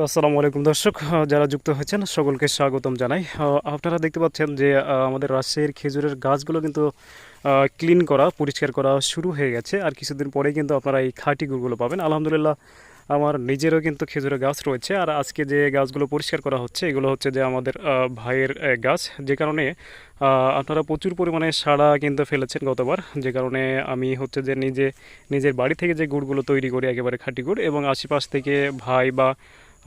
তো আসসালামু আলাইকুম দর্শক যারা যুক্ত হয়েছেন সকলকে স্বাগতম জানাই। আপনারা দেখতে পাচ্ছেন যে আমাদের রাজশাহীর খেজুরের গাছগুলো কিন্তু ক্লিন করা, পরিষ্কার করা শুরু হয়ে গেছে। আর কিছুদিন পরেই কিন্তু আপনারা এই খাঁটি গুড়গুলো পাবেন। আলহামদুলিল্লাহ, আমার নিজেরও কিন্তু খেজুরের গাছ রয়েছে। আর আজকে যে গাছগুলো পরিষ্কার করা হচ্ছে, এগুলো হচ্ছে যে আমাদের ভাইয়ের গাছ। যে কারণে আপনারা প্রচুর পরিমাণে সাড়া কিন্তু ফেলেছেন গতবার। যে কারণে আমি হচ্ছে যে নিজে, নিজের বাড়ি থেকে যে গুড়গুলো তৈরি করি, একেবারে খাঁটি গুড়, এবং আশেপাশ থেকে ভাই বা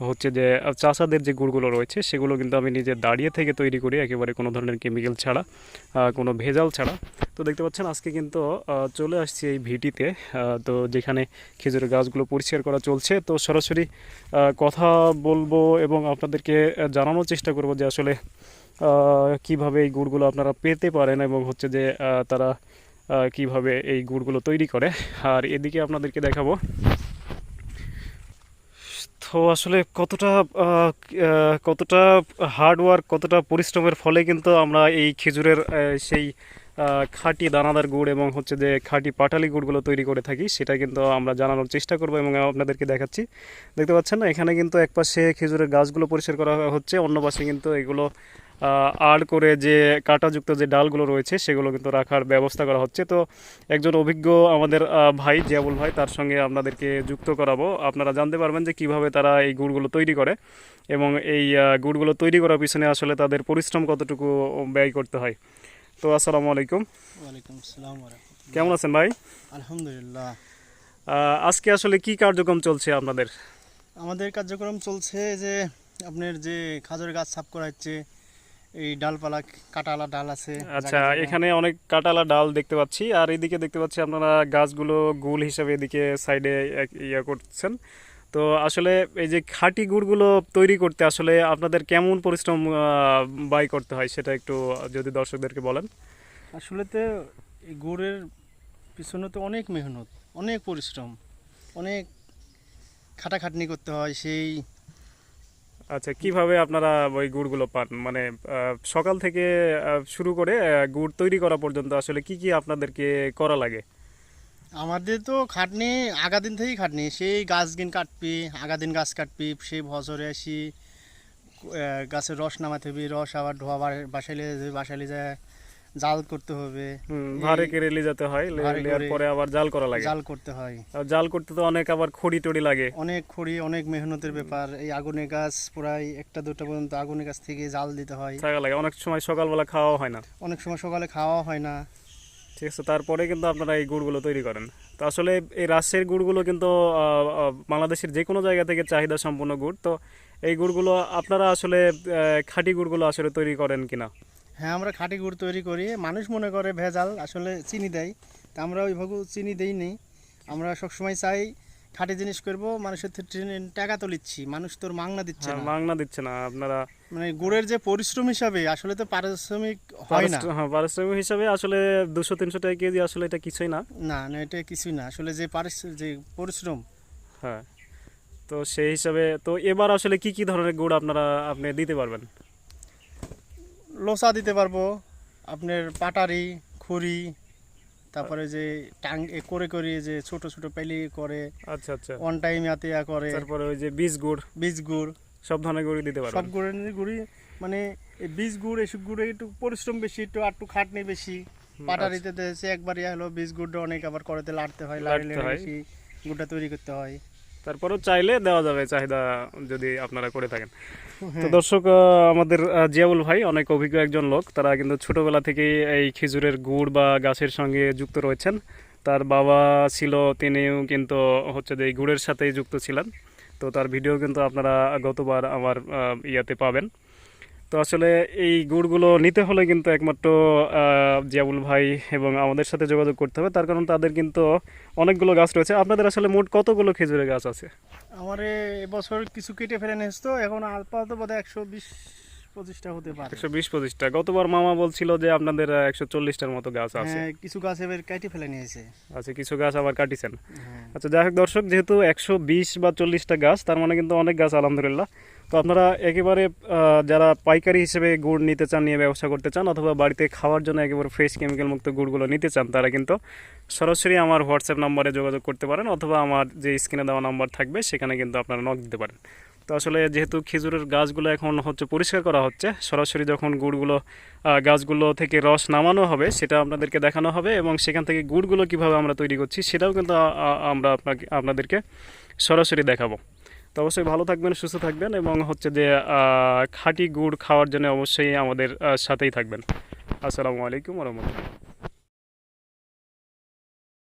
হচ্ছে যে চাষাদের যে গুড়গুলো রয়েছে, সেগুলো কিন্তু আমি নিজে দাঁড়িয়ে থেকে তৈরি করি, একেবারে কোনো ধরনের কেমিক্যাল ছাড়া কোনো ভেজাল ছাড়া। তো দেখতে পাচ্ছেন, আজকে কিন্তু চলে আসছি এই ভিটিতে তো যেখানে খেজুরের গাছগুলো পরিষ্কার করা চলছে। তো সরাসরি কথা বলব এবং আপনাদেরকে জানানোর চেষ্টা করব যে আসলে কীভাবে এই গুড়গুলো আপনারা পেতে পারেন এবং হচ্ছে যে তারা কীভাবে এই গুড়গুলো তৈরি করে। আর এদিকে আপনাদেরকে দেখাবো তো আসলে কতটা কতটা হার্ডওয়ার্ক কতটা পরিশ্রমের ফলে কিন্তু আমরা এই খেজুরের সেই খাঁটি দানাদার গুড় এবং হচ্ছে যে খাঁটি পাটালি গুড়গুলো তৈরি করে থাকি, সেটা কিন্তু আমরা জানানোর চেষ্টা করব এবং আপনাদেরকে দেখাচ্ছি। দেখতে পাচ্ছেন না, এখানে কিন্তু এক পাশে খেজুরের গাছগুলো পরিষ্কার করা হচ্ছে, অন্য পাশে কিন্তু এগুলো আড় করে যে কাঁটাযুক্ত যে ডালগুলো রয়েছে সেগুলো কিন্তু রাখার ব্যবস্থা করা হচ্ছে। তো একজন অভিজ্ঞ আমাদের ভাই জিয়াবুল ভাই তার সঙ্গে আপনাদেরকে যুক্ত করাবো। আপনারা জানতে পারবেন যে কীভাবে তারা এই গুড়গুলো তৈরি করে এবং এই গুড়গুলো তৈরি করার পিছনে আসলে তাদের পরিশ্রম কতটুকু ব্যয় করতে হয়। তো আসসালামু আলাইকুম। ওয়ালাইকুম আসসালাম কেমন আছেন ভাই? আলহামদুলিল্লাহ। আজকে আসলে কি কার্যক্রম চলছে আপনাদের? আমাদের কার্যক্রম চলছে যে আপনার যে খাজুর গাছ সাফ করা হচ্ছে এই ডালপালা কাটালা ডাল আছে আচ্ছা। এখানে অনেক কাটালা ডাল দেখতে পাচ্ছি। আর এদিকে দেখতে পাচ্ছি আপনারা গাছগুলো গুল হিসাবে এদিকে সাইডে ইয়ে করছেন। তো আসলে এই যে খাঁটি গুড়গুলো তৈরি করতে আসলে আপনাদের কেমন পরিশ্রম ব্যয় করতে হয় সেটা একটু যদি দর্শকদেরকে বলেন। আসলে তো এই গুড়ের পিছনে তো অনেক মেহনত অনেক পরিশ্রম অনেক খাটাখাটনি করতে হয় সেই আচ্ছা কীভাবে আপনারা ওই গুড়গুলো পান? মানে সকাল থেকে শুরু করে গুড় তৈরি করা পর্যন্ত আসলে কি কি আপনাদেরকে করা লাগে? আমাদের তো খাটনি, আগা দিন থেকেই খাটনি। সেই গাছ দিন কাটবি, আগা দিন গাছ কাটবি, সেই ভজরে আসি গাছের রস নামাতে হবি, রস আবার ধোয়া বাসাইলে বাসাইলে যায়। জাল করতে হবে। ভারে নিয়ে যেতে হয় লে- ভারে নেওয়ার পরে আবার জাল করা লাগে। জাল করতে হয়। আর জাল করতে তো অনেক আবার খড়ি টড়ি লাগে। অনেক খড়ি অনেক মেহনতের ব্যাপার। এই আগুনের গাছ প্রায় একটা দুটা পর্যন্ত আগুনের গাছ থেকে জাল দিতে হয়। থাকা লাগে। অনেক সময় সকালবেলা খাওয়া হয় না। অনেক সময় সকালে খাওয়া হয় না। ঠিক আছে তারপরে কিন্তু আপনারা এই গুড়গুলো তৈরি করেন। তো আসলে এই রাজশাহীর গুড়গুলো কিন্তু বাংলাদেশের যে কোনো জায়গা থেকে চাহিদা সম্পন্ন গুড়। তো এই গুড়গুলো আপনারা আসলে খাঁটি গুড়গুলো আসলে তৈরি করেন কিনা? হ্যাঁ আমরা খাঁটি গুড় তৈরি করি। মানুষ মনে করে ভেজাল আসলে চিনি দেয়। তা আমরা ওইভাবে চিনি দেই নি। আমরা সবসময় চাই খাঁটি জিনিস করব মানুষের টাকা তো নিচ্ছি মানুষ তোর মাংনা দিচ্ছে হ্যাঁ, না। মাংনা দিচ্ছে না আপনারা মানে গুড়ের যে পরিশ্রম হিসাবে আসলে তো পারিশ্রমিক হয় না। হ্যাঁ, পারিশ্রমিক হিসাবে আসলে দুশো তিনশো টাকা কেজি আসলে এটা কিছুই না। না না এটা কিছুই না। আসলে যে পারিশ্র- যে পরিশ্রম। হ্যাঁ তো সেই হিসাবে তো এবার আসলে কি কি ধরনের গুড় আপনারা আপনি দিতে পারবেন? লোসা দিতে পারব। আপনার পাটারি খুরি তারপরে যে টাং করে করে যে ছোট ছোট পেলি করে আচ্ছা আচ্ছা। ওয়ান টাইম আতিয়া করে। তারপরে ওই যে বীজ গুড়। বীজ গুড়। সব ধরনের গুড়ই দিতে পারব সব গুড়ের গুড়ি মানে এই বীজ গুড় এসব গুড়ে একটু পরিশ্রম বেশি একটু একটু খাটনি বেশি। পাটারিতে দেশে একবার ইয়া হলো বীজ গুড়টা অনেক আবার করতে লাড়তে হয় লাড়লে বেশি গুড়টা তৈরি করতে হয়। তারপরেও চাইলে দেওয়া যাবে চাহিদা যদি আপনারা করে থাকেন। তো হ্যাঁ। দর্শক আমাদের জিয়াবুল জিয়াউল ভাই অনেক অভিজ্ঞ একজন লোক। তারা কিন্তু ছোটবেলা থেকেই এই খেজুরের গুড় বা গাছের সঙ্গে যুক্ত রয়েছেন। তার বাবা ছিল তিনিও কিন্তু হচ্ছে যে এই গুড়ের সাথেই যুক্ত ছিলেন। তো তার ভিডিও কিন্তু আপনারা গতবার আমার ইয়াতে পাবেন। তো আসলে এই গুড়গুলো নিতে হলে কিন্তু একমাত্র জিয়াবুল ভাই এবং আমাদের সাথে যোগাযোগ করতে হবে। তার কারণ তাদের কিন্তু অনেকগুলো গাছ রয়েছে। আপনাদের আসলে মোট কতগুলো খেজুরের গাছ আছে? আমার এবছর কিছু কেটে ফেলে নিয়েছে তো। এখন আলপাত বোধ হয় একশো বিশ পঁচিশটা হতে পারে। একশো বিশ পঁচিশটা। গতবার মামা বলছিল যে আপনাদের একশো চল্লিশটার মতো গাছ আছে। হ্যাঁ কিছু গাছ এবার কেটে ফেলে নিয়েছে। আচ্ছা কিছু গাছ আবার কাটিছেন। হ্যাঁ। আচ্ছা যাই হোক দর্শক যেহেতু একশো বিশ বা চল্লিশটা গাছ তার মানে কিন্তু অনেক গাছ আলহামদুলিল্লাহ। তো আপনারা একেবারে যারা পাইকারি হিসেবে গুড় নিতে চান নিয়ে ব্যবসা করতে চান অথবা বাড়িতে খাওয়ার জন্য একেবারে ফ্রেশ কেমিক্যাল মুক্ত গুড়গুলো নিতে চান তারা কিন্তু সরাসরি আমার হোয়াটসঅ্যাপ নাম্বারে যোগাযোগ করতে পারেন অথবা আমার যে স্ক্রিনে দেওয়া নাম্বার থাকবে সেখানে কিন্তু আপনারা নক দিতে পারেন। তো আসলে যেহেতু খেজুরের গাছগুলো এখন হচ্ছে পরিষ্কার করা হচ্ছে, সরাসরি যখন গুড়গুলো গাছগুলো থেকে রস নামানো হবে, সেটা আপনাদেরকে দেখানো হবে এবং সেখান থেকে গুড়গুলো কীভাবে আমরা তৈরি করছি সেটাও কিন্তু আমরা আপনাকে, আপনাদেরকে সরাসরি দেখাবো। তো অবশ্যই ভালো থাকবেন, সুস্থ থাকবেন এবং হচ্ছে যে খাঁটি গুড় খাওয়ার জন্য অবশ্যই আমাদের সাথেই থাকবেন। আসসালামু আলাইকুম রহমতুল্লাহ।